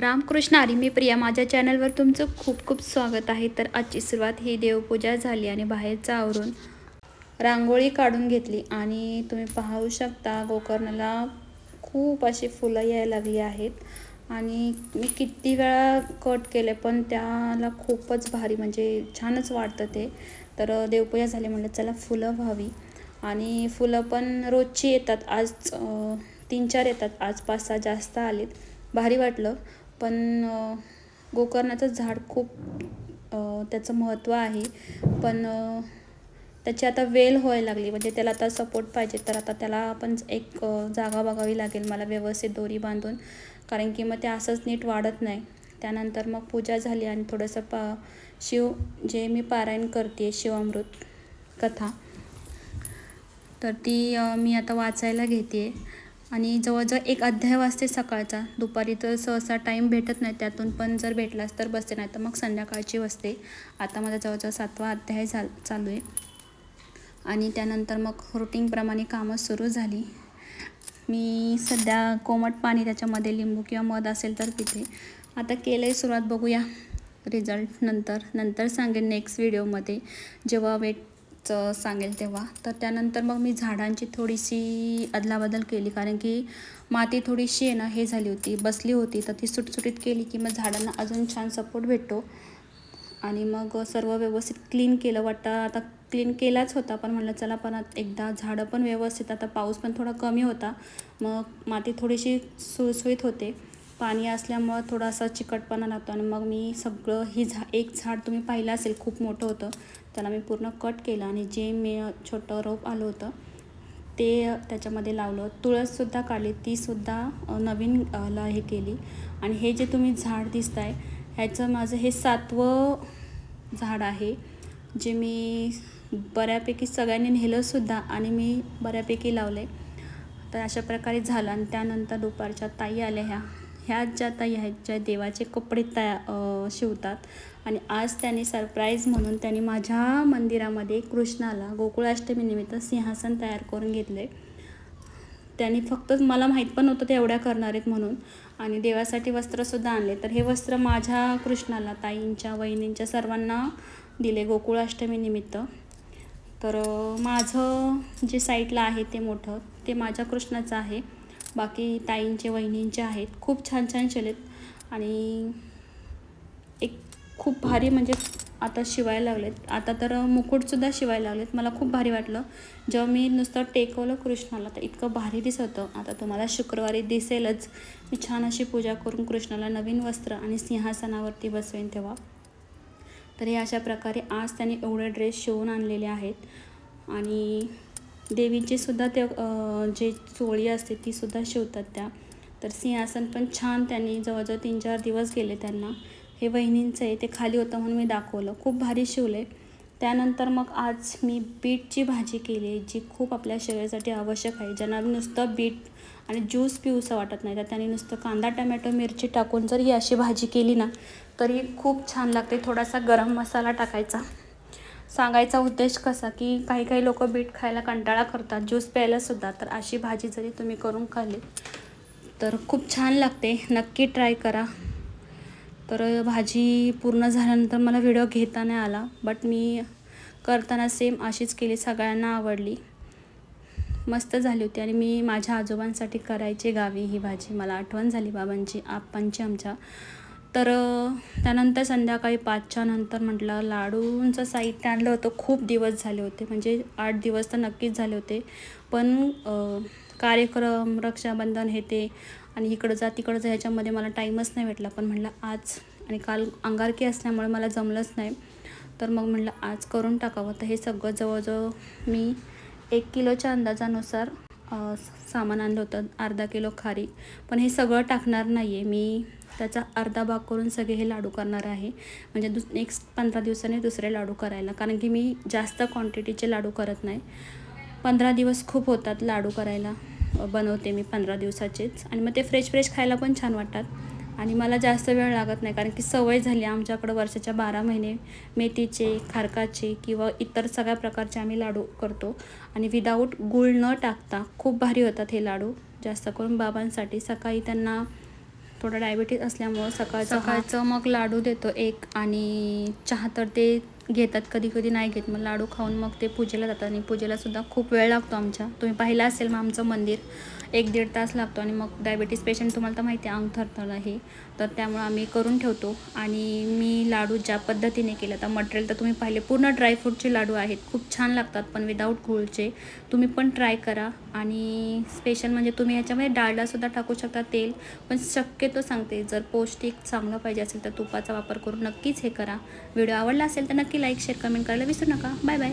रामकृष्ण आरी मी प्रिया माझ्या चॅनलवर तुमचं खूप खूप स्वागत आहे. तर आजची सुरुवात ही देवपूजा झाली आणि बाहेरचं आवरून रांगोळी काढून घेतली. आणि तुम्ही पाहू शकता गोकर्णाला खूप अशी फुलं यायला लागली आहेत. आणि मी किती वेळा कट केले पण त्याला खूपच भारी म्हणजे छानच वाटतं ते. तर देवपूजा झाली म्हणलं चला फुलं व्हावी. आणि फुलं पण रोजची येतात आज तीन चार येतात आज पाच सहा जास्त आलेत. भारी वाटलं. पण गोकर्णाचं झाड खूप त्याचं महत्त्व आहे. पण त्याची आता वेल व्हायला लागली. म्हणजे त्याला आता सपोर्ट पाहिजे. तर आता त्याला आपण एक जागा बघावी लागेल. मला व्यवस्थित दोरी बांधून. कारण की मग ते असंच नीट वाढत नाही. त्यानंतर मग पूजा झाली आणि थोडंसं पा शिव जे मी पारायण करते शिवामृत कथा. तर ती मी आता वाचायला घेते. आणि जवळजवळ एक अध्याय वाचते सकाळचा. दुपारी तर सहसा टाईम भेटत नाही त्यातून पण जर भेटलाच तर बसते नाही तर मग संध्याकाळची बसते. आता माझा जवळजवळ सातवा अध्याय झाल चालू आहे. आणि त्यानंतर मग रुटीनप्रमाणे कामं सुरू झाली. मी सध्या कोमट पाणी त्याच्यामध्ये लिंबू किंवा मध असेल तर पिते. आता केलं आहे सुरुवात बघूया. रिझल्ट नंतर नंतर सांगेन नेक्स्ट व्हिडिओमध्ये जेव्हा वेट वेटचं सांगेल तेव्हा. तर त्यानंतर मग मी झाडांची थोडीशी अदलाबदल केली. कारण की माती थोडीशी आहे ना हे झाली होती बसली होती. तर ती सुटसुटीत केली की मग झाडांना अजून छान सपोर्ट भेटतो. आणि मग सर्व व्यवस्थित क्लीन केलं. वाटतं आता क्लीन केलाच होता पण म्हटलं चला पण एकदा झाडं पण व्यवस्थित आता पाऊस पण थोडा कमी होता. मग माती थोडीशी सुळसुळीत होते. पाणी असल्यामुळं थोडासा चिकटपणा लागतो आणि मग मी सगळं ही झा एक झाड तुम्ही पाहिलं असेल खूप मोठं होतं. त्याला मी पूर्ण कट केलं आणि जे मी छोटं रोप आलं होतं ते त्याच्यामध्ये लावलं. तुळससुद्धा काढली तीसुद्धा नवीन ल ला हे केली. आणि हे जे तुम्ही झाड दिसत आहे ह्याचं माझं हे सातवं झाड आहे जे मी बऱ्यापैकी सगळ्यांनी नेलंसुद्धा आणि मी बऱ्यापैकी लावले तर अशा प्रकारे झालं आणि त्यानंतर दुपारच्या ताई आल्या ह्या. ह्या ज्या ताई आहेत ज्या देवाचे कपडे तया शिवतात आणि आज त्यांनी सरप्राईज म्हणून त्यांनी माझ्या मंदिरामध्ये कृष्णाला गोकुळाष्टमीनिमित्त सिंहासन तयार करून घेतले त्यांनी फक्त मला माहीत पण नव्हतं ते एवढ्या करणार आहेत म्हणून आणि देवासाठी वस्त्रसुद्धा आणले. तर हे वस्त्र माझ्या कृष्णाला ताईंच्या वहिनींच्या सर्वांना दिले गोकुळाष्टमीनिमित्त तर माझं जे साईडला आहे ते मोठं ते माझ्या कृष्णाचं आहे. बाकी ताईंचे वहिनींचे आहेत. खूप छान छान शिलेत. आणि एक खूप भारी म्हणजे आता शिवायला लागलेत. आता तर मुकुटसुद्धा शिवायला लागलेत. मला खूप भारी वाटलं. जेव्हा मी नुसतं टेकवलं कृष्णाला तर इतकं भारी दिसत. होतं आता तुम्हाला शुक्रवारी दिसेलच. मी छान अशी पूजा करून कृष्णाला नवीन वस्त्र आणि सिंहासनावरती बसवेन तेव्हा. तर हे अशा प्रकारे आज त्यांनी एवढे ड्रेस शिवून आणलेले आहेत. आणि देवीचे सुद्धा ते जे चोळी असते ती सुद्धा शिवतात त्या. तर सिंहासन पण छान त्यांनी जवळजवळ तीन चार दिवस गेले त्यांना. हे वहिनींचं आहे ते खाली होतं म्हणून मी दाखवलं. खूप भारी शिवले. त्यानंतर मग आज मी बीटची भाजी केली जी खूप आपल्या शरीरासाठी आवश्यक आहे. ज्यांना नुसतं बीट आणि ज्यूस पिऊसं वाटत नाही तर त्यांनी नुसतं कांदा टमॅटो मिरची टाकून जर ही अशी भाजी केली ना तरी खूप छान लागते. थोडासा गरम मसाला टाकायचा. सांगायचा उद्देश कसा की काही काही लोक बीट खायला कंटाळा करतात ज्यूस प्यायलासुद्धा तर अशी भाजी जरी तुम्ही करून खाल्ली तर खूप छान लागते. नक्की ट्राय करा. तर भाजी पूर्ण झाल्यानंतर मला व्हिडिओ घेता नाही आला बट मी करताना सेम अशीच केली सगळ्यांना आवडली. मस्त झाली होती आणि मी माझ्या आजोबांसाठी करायची गावी ही भाजी. मला आठवण झाली बाबांची आप्पांची आमच्या. तर त्यानंतर संध्याकाळी पाचच्या नंतर म्हटलं लाडूंचं साहित्य आणलं होतं. खूप दिवस झाले होते. म्हणजे आठ दिवस तर नक्कीच झाले होते. पण कार्यक्रम रक्षाबंधन हे ते आणि इकडं जा तिकडं जा ह्याच्यामध्ये मला टाईमच नाही भेटला. पण म्हटलं आज आणि काल अंगारकी असल्यामुळे मला जमलंच नाही. तर मग म्हटलं आज करून टाकावं. तर हे सगळं जवळजवळ मी एक किलोच्या अंदाजानुसार सामान आणलं होतं अर्धा किलो खारी. पण हे सगळं टाकणार नाही आहे मी त्याचा अर्धा भाग करून सगळे हे लाडू करणार आहे. म्हणजे दुस नेक्स्ट पंधरा दिवसांनी दुसरे लाडू करायला. कारण की मी जास्त क्वांटिटीचे लाडू करत नाही. पंधरा दिवस खूप होतात लाडू करायला. बनवते मी पंधरा दिवसाचेच. आणि मग ते फ्रेश फ्रेश खायला पण छान वाटतात. आणि मला जास्त वेळ लागत नाही कारण की सवय झाली आमच्याकडं वर्षाच्या बारा महिने मेथीचे खारकाचे किंवा इतर सगळ्या प्रकारचे आम्ही लाडू करतो. आणि विदाऊट गूळ न टाकता खूप भारी होतात हे लाडू. जास्त करून बाबांसाठी. सकाळी त्यांना थोडं डायबिटीज असल्यामुळं सकाळ सकाळचं मग लाडू देतो एक आणि चहा तर ते घेतात कधी कधी नाही घेत. मग लाडू खाऊन मग ते पूजेला जातात आणि पूजेलासुद्धा खूप वेळ लागतो आमच्या. तुम्ही पाहिलं असेल मग आमचं मंदिर. एक दीड तास लागतो आणि मग डायबिटीस पेशंट तुम्हाला तर माहिती आहे अंग थरथर आहे. तर त्यामुळं आम्ही करून ठेवतो. आणि मी लाडू ज्या पद्धतीने केलं तर मटेरियल तर तुम्ही पाहिले पूर्ण ड्रायफ्रूटचे लाडू आहेत. खूप छान लागतात पण विदाऊट गुळचे. तुम्ही पण ट्राय करा. आणि स्पेशल म्हणजे तुम्ही ह्याच्यामध्ये डाळलासुद्धा टाकू शकता तेल. पण शक्यतो सांगते जर पौष्टिक चांगलं पाहिजे असेल तर तुपाचा वापर करून नक्कीच हे करा. व्हिडिओ आवडला असेल तर नक्की लाईक शेअर कमेंट करायला विसरू नका. Bye bye